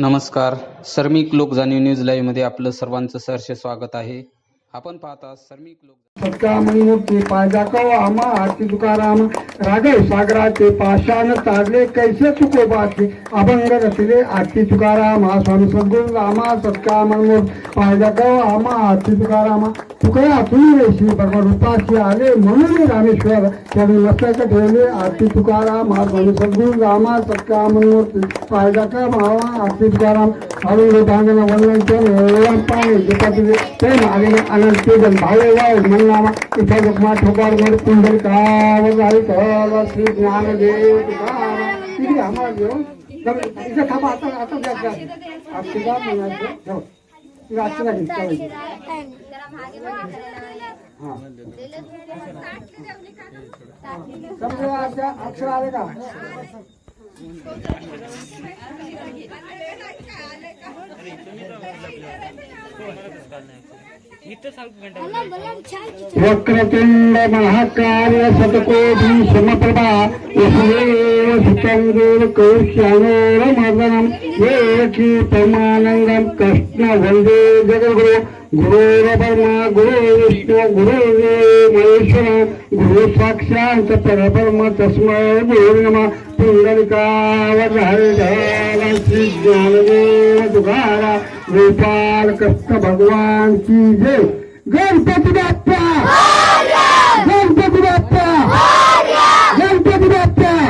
नमस्कार. सर्मिक लोक जाणीव न्यूज लाईव्हमध्ये आपलं सर्वांचं सहर्ष स्वागत आहे. आपण पाहता सर्मिक लोक आमा आरती तुकाराम राघव सागराचे पाषाण तारले कैसे चुकोबाचे अभंग रचले आरती तुकाराम हा स्वामी सद्गुरु रामा सत्का मूर्ती आमा आरती तुकारामा. કયા પ્રિય શ્રી ભગવાન ઉપાસ્ય અને મનોને રામેશ્વર તેનું મસ્તકટેને આરતી તુકારામ આ સદગુરુ રામા, સત્કામનો ફાયદાકા માવા આરતી તુકારામ હવે વિભાગના વર્ણન છે એવમ પાણી જપાતી તે માગીને અનંત પૂજન ભાવે વાય, મનનામાં ઇફાગમાં ઠોકાર ગણ કુંડલ કાવર આવી કહેવા શ્રી જ્ઞાનદેવ તુકારામ. ఇది అమ్మాడు ఇక అర్థం అర్థం చేస్తారు అర్థం కాదు ఇక అర్థం समजा आता अक्षर आले का वक्रतुंड महाकार्य सतकोटी समप्रभा यशदेव सुचंदेव कौश्यानोर मर्दनम वेखी परमानंदम कृष्ण वंदे जगद्गुरु। गुरु ब्रह्मा गुरु विष्णु गुरु महेश्वर गुरु साक्षात परब्रह्म तस्मै गुरु नमः. श्री ज्ञानदेव तुकारा गोपाल कृष्ण भगवान की जय. गणपती बाप्पा! गणपती बाप्पा! गणपती बाप्पा.